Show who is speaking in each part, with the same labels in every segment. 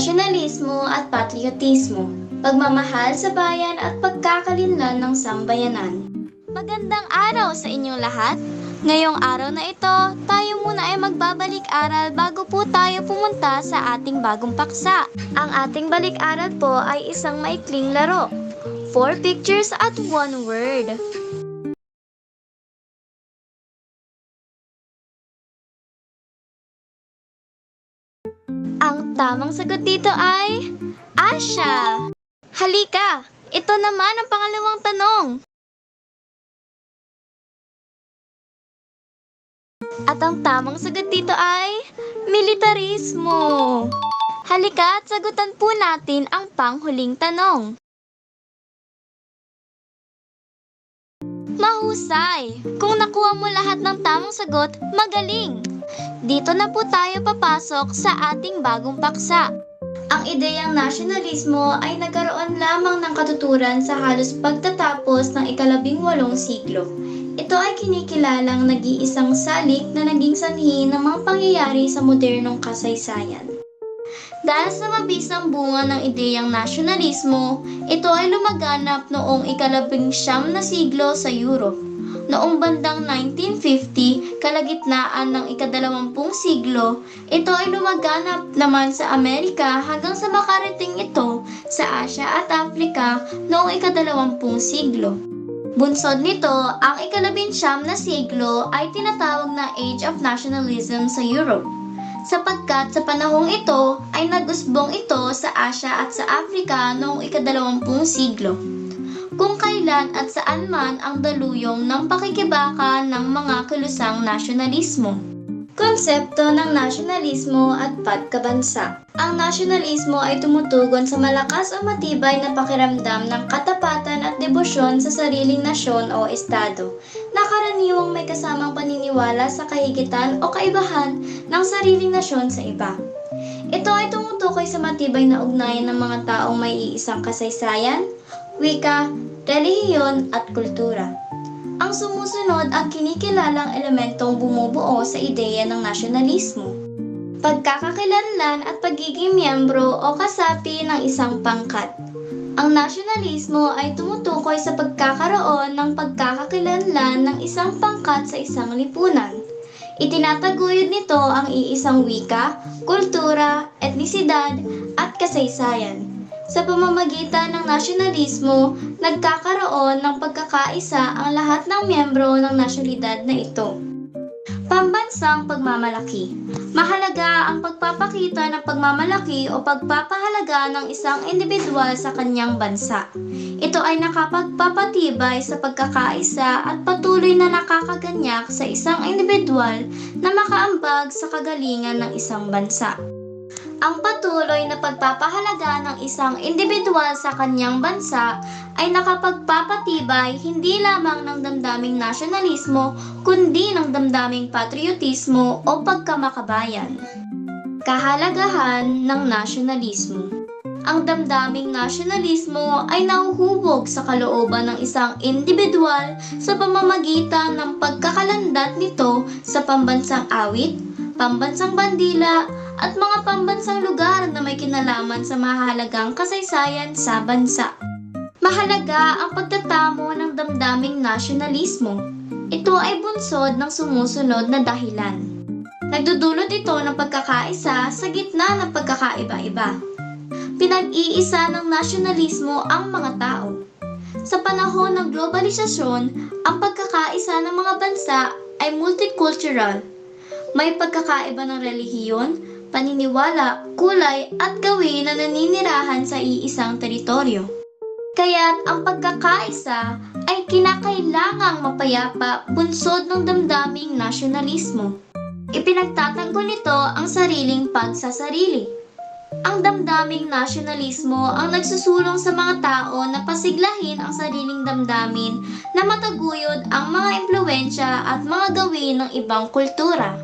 Speaker 1: nasyonalismo at patriotismo, pagmamahal sa bayan at pagkakalinlan ng sambayanan. Magandang araw sa inyong lahat! Ngayong araw na ito, tayo muna ay magbabalik-aral bago po tayo pumunta sa ating bagong paksa. Ang ating balik-aral po ay isang maikling laro. Four pictures at one word. Ang tamang sagot dito ay Asya. Halika, ito naman ang pangalawang tanong. At ang tamang sagot dito ay militarismo. Halika at sagutan po natin ang panghuling tanong. Mahusay! Kung nakuha mo lahat ng tamang sagot, magaling! Dito na po tayo papasok sa ating bagong paksa. Ang ideyang nasyonalismo ay nagkaroon lamang ng katuturan sa halos pagtatapos ng ikalabing walong siglo. Ito ay kinikilalang nag-iisang salik na naging sanhi ng mga pangyayari sa modernong kasaysayan. Dahil sa mabisang bunga ng ideyang nasyonalismo, ito ay lumaganap noong ikalabing siyam na siglo sa Europe. Noong bandang 1950, kalagitnaan ng ikadalawampung siglo, ito ay lumaganap naman sa Amerika hanggang sa makarating ito sa Asya at Afrika noong ikadalawampung siglo. Bunsod nito, ang ikalabinsyam na siglo ay tinatawag na Age of Nationalism sa Europe sapagkat sa panahong ito ay nag-usbong ito sa Asya at sa Afrika noong ikadalawampung siglo. Kung kailan at saan man ang daluyong ng pakikibaka ng mga kilusang nasyonalismo. Konsepto ng nasyonalismo at pagkabansa. Ang nasyonalismo ay tumutugon sa malakas o matibay na pakiramdam ng katapatan at debosyon sa sariling nasyon o estado, na karaniwang may kasamang paniniwala sa kahigitan o kaibahan ng sariling nasyon sa iba. Ito ay tumutukoy sa matibay na ugnayan ng mga taong may iisang kasaysayan, wika, relihiyon at kultura. Ang sumusunod ang kinikilalang elementong bumubuo sa ideya ng nasyonalismo. Pagkakakilanlan at pagiging miyembro o kasapi ng isang pangkat. Ang nasyonalismo ay tumutukoy sa pagkakaroon ng pagkakakilanlan ng isang pangkat sa isang lipunan. Itinataguyod nito ang iisang wika, kultura, etnisidad, at kasaysayan. Sa pamamagitan ng nasyonalismo, nagkakaroon ng pagkakaisa ang lahat ng miyembro ng nasyonalidad na ito. Pambansang pagmamalaki. Mahalaga ang pagpapakita ng pagmamalaki o pagpapahalaga ng isang individual sa kanyang bansa. Ito ay nakapagpapatibay sa pagkakaisa at patuloy na nakakaganyak sa isang individual na makaambag sa kagalingan ng isang bansa. Ang patuloy na pagpapahalaga ng isang individual sa kanyang bansa ay nakapagpapatibay hindi lamang ng damdaming nasyonalismo kundi ng damdaming patriotismo o pagkamakabayan. Kahalagahan ng nasyonalismo ang damdaming nasyonalismo ay nahuhubog sa kalooban ng isang individual sa pamamagitan ng pagkakalandat nito sa pambansang awit, pambansang bandila, at mga pambansang lugar na may kinalaman sa mahalagang kasaysayan sa bansa. Mahalaga ang pagtatamo ng damdaming nasyonalismo. Ito ay bunsod ng sumusunod na dahilan. Nagdudulot ito ng pagkakaisa sa gitna ng pagkakaiba-iba. Pinag-iisa ng nasyonalismo ang mga tao. Sa panahon ng globalisasyon, ang pagkakaisa ng mga bansa ay multicultural. May pagkakaiba ng relihiyon, paniniwala, kulay at gawin na naninirahan sa iisang teritoryo. Kaya't ang pagkakaisa ay kinakailangang mapayapa bunsod ng damdaming nasyonalismo. Ipinagtatanggol nito ang sariling pagsasarili. Ang damdaming nasyonalismo ang nagsusulong sa mga tao na pasiglahin ang sariling damdamin na mataguyod ang mga impluensya at mga gawin ng ibang kultura.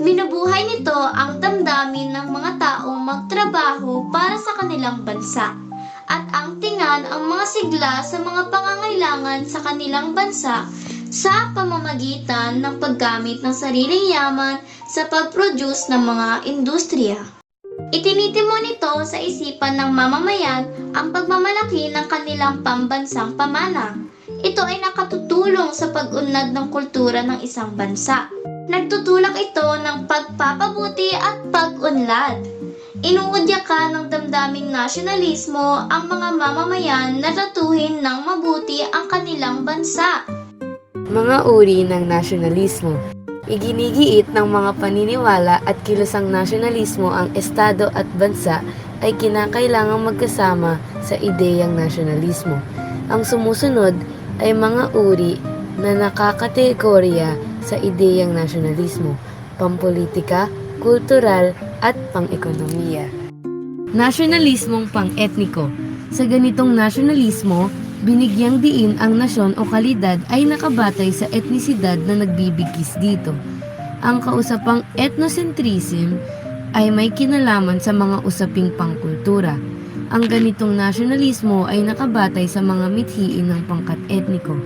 Speaker 1: Binubuhay nito ang damdamin ng mga taong magtrabaho para sa kanilang bansa at ang tingan ang mga sigla sa mga pangangailangan sa kanilang bansa sa pamamagitan ng paggamit ng sariling yaman sa pag-produce ng mga industriya. Itinitimo nito sa isipan ng mamamayan ang pagmamalaki ng kanilang pambansang pamana. Ito ay nakatutulong sa pag-unlad ng kultura ng isang bansa. Nagtutulak ito ng pagpapabuti at pag-unlad. Inuudyakan ng damdaming nasyonalismo ang mga mamamayan na ratuhin ng mabuti ang kanilang bansa.
Speaker 2: Mga uri ng nasyonalismo. Iginigiit ng mga paniniwala at kilusang nasyonalismo ang estado at bansa ay kinakailangang magkasama sa ideyang nasyonalismo. Ang sumusunod ay mga uri na nakakategorya sa ideyang nasyonalismo, pampolitika, kultural at pang-ekonomiya. Nasyonalismong pang-etniko. Sa ganitong nasyonalismo, binigyang diin ang nasyon o kalidad ay nakabatay sa etnisidad na nagbibigkis dito. Ang kausapang ethnocentrism ay may kinalaman sa mga usaping pangkultura. Ang ganitong nasyonalismo ay nakabatay sa mga mithiin ng pangkat etniko.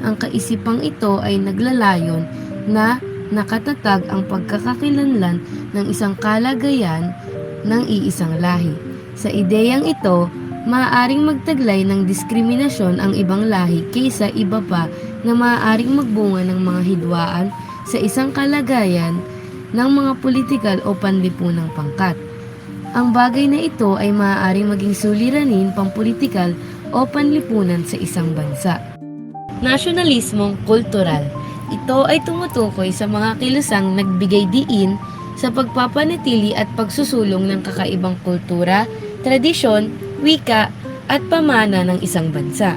Speaker 2: Ang kaisipang ito ay naglalayon na nakatatag ang pagkakakilanlan ng isang kalagayan ng iisang lahi. Sa ideyang ito, maaaring magtaglay ng diskriminasyon ang ibang lahi kaysa iba pa na maaaring magbunga ng mga hidwaan sa isang kalagayan ng mga politikal o panlipunang pangkat. Ang bagay na ito ay maaaring maging suliranin pampolitikal o panlipunan sa isang bansa. Nasyonalismong kultural. Ito ay tumutukoy sa mga kilusang nagbigay diin sa pagpapanatili at pagsusulong ng kakaibang kultura, tradisyon, wika, at pamana ng isang bansa.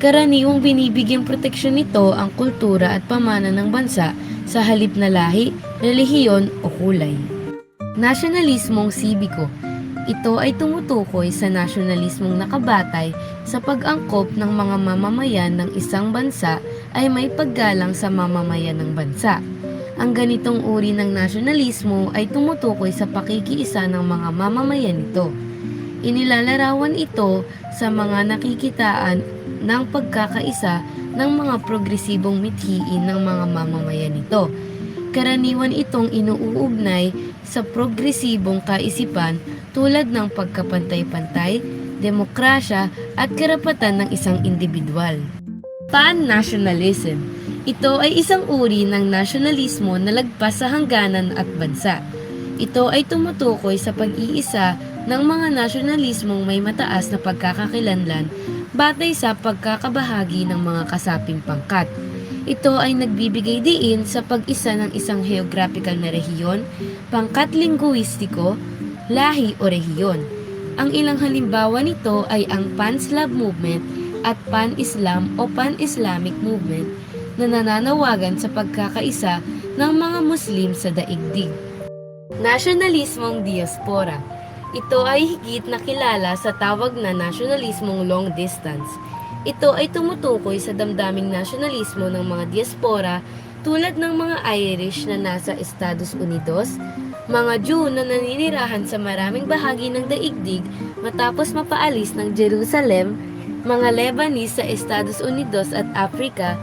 Speaker 2: Karaniwang binibigyang proteksyon nito ang kultura at pamana ng bansa sa halip na lahi, relihiyon o kulay. Nasyonalismong sibiko. Ito ay tumutukoy sa nasyonalismong nakabatay sa pag-angkop ng mga mamamayan ng isang bansa ay may paggalang sa mamamayan ng bansa. Ang ganitong uri ng nasyonalismo ay tumutukoy sa pakikiisa ng mga mamamayan nito. Inilalarawan ito sa mga nakikitaan ng pagkakaisa ng mga progresibong mithiin ng mga mamamayan nito. Karaniwan itong inuugnay sa progresibong kaisipan tulad ng pagkapantay-pantay, demokrasya at karapatan ng isang individual. Pan-nationalism Ito ay isang uri ng nasyonalismo na lagpas sa hangganan at bansa. Ito ay tumutukoy sa pag-iisa ng mga nasyonalismong may mataas na pagkakakilanlan batay sa pagkakabahagi ng mga kasaping pangkat. Ito ay nagbibigay diin sa pag-isa ng isang geographical na rehiyon, pangkat linguistiko, lahi o rehiyon. Ang ilang halimbawa nito ay ang Pan-Slav movement at Pan-Islam o Pan-Islamic movement na nananawagan sa pagkakaisa ng mga Muslim sa daigdig. Nasyonalismong diaspora. Ito ay higit na kilala sa tawag na nasyonalismong long distance. Ito ay tumutukoy sa damdaming nasyonalismo ng mga diaspora tulad ng mga Irish na nasa Estados Unidos, mga Jew na naninirahan sa maraming bahagi ng daigdig matapos mapaalis ng Jerusalem, mga Lebanese sa Estados Unidos at Africa,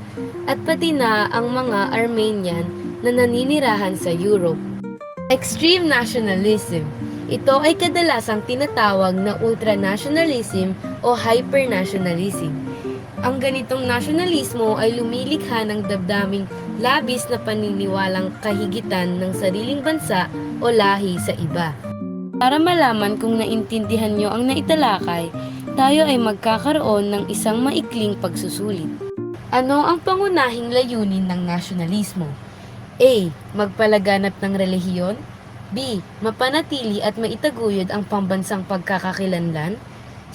Speaker 2: at pati na ang mga Armenian na naninirahan sa Europe. Extreme nationalism. Ito ay kadalasang tinatawag na ultranationalism o hypernationalism. Ang ganitong nasyonalismo ay lumilikha ng dabdaming labis na paniniwalang kahigitan ng sariling bansa o lahi sa iba. Para malaman kung naintindihan nyo ang naitalakay, tayo ay magkakaroon ng isang maikling pagsusulit. Ano ang pangunahing layunin ng nasyonalismo? A. Magpalaganap ng relihiyon. B. Mapanatili at maitaguyod ang pambansang pagkakakilanlan.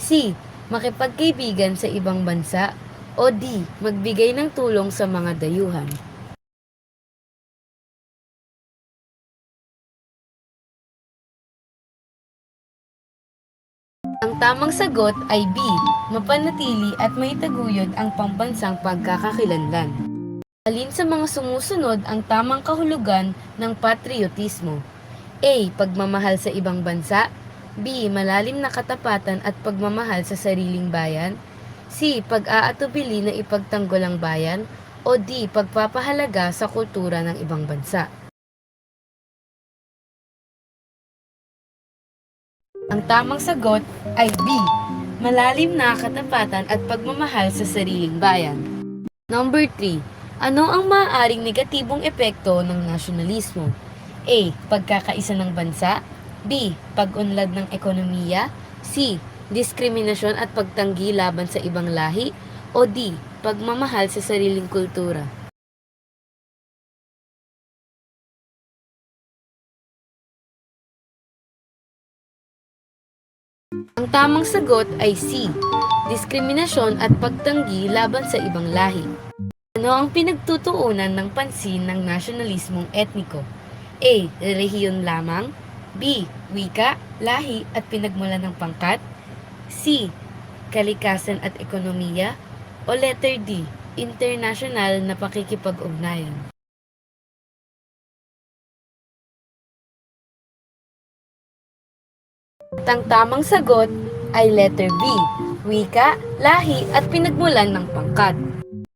Speaker 2: C. Makipagkaibigan sa ibang bansa. O D. Magbigay ng tulong sa mga dayuhan. Tamang sagot ay B. Mapanatili at maitaguyod ang pambansang pagkakakilanlan. Alin sa mga sumusunod ang tamang kahulugan ng patriotismo? A. Pagmamahal sa ibang bansa B. Malalim na katapatan at pagmamahal sa sariling bayan C. Pag-aatubili na ipagtanggol ang bayan o D. Pagpapahalaga sa kultura ng ibang bansa tamang sagot ay B. Malalim na katapatan at pagmamahal sa sariling bayan. Number 3. Ano ang maaaring negatibong epekto ng nasyonalismo? A. Pagkakaisa ng bansa B. Pag-unlad ng ekonomiya C. Diskriminasyon at pagtanggi laban sa ibang lahi o D. Pagmamahal sa sariling kultura. Ang tamang sagot ay C. Diskriminasyon at pagtanggi laban sa ibang lahi. Ano ang pinagtutuunan ng pansin ng nasyonalismong etniko? A. Rehiyon lamang B. Wika, lahi at pinagmulan ng pangkat C. Kalikasan at ekonomiya o letter D. International na pakikipag-ugnayan Ang tamang sagot ay letter B. Wika, lahi at pinagmulan ng pangkat.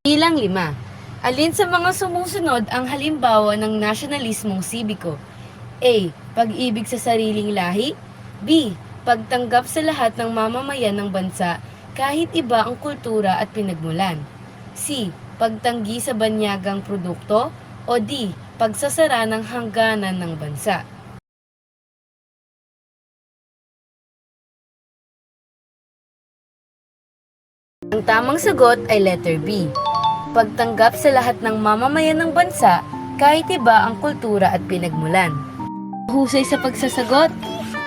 Speaker 2: Bilang lima. Alin sa mga sumusunod ang halimbawa ng nasyonalismong sibiko? A. Pag-ibig sa sariling lahi B. Pagtanggap sa lahat ng mamamayan ng bansa kahit iba ang kultura at pinagmulan C. Pagtanggi sa banyagang produkto o D. Pagsasara ng hangganan ng bansa Ang tamang sagot ay letter B. Pagtanggap sa lahat ng mamamayan ng bansa kahit iba ang kultura at pinagmulan. Husay sa pagsasagot,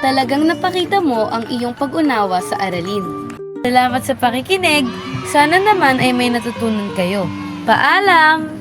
Speaker 2: talagang napakita mo ang iyong pag-unawa sa aralin. Salamat sa pakikinig. Sana naman ay may natutunan kayo. Paalam!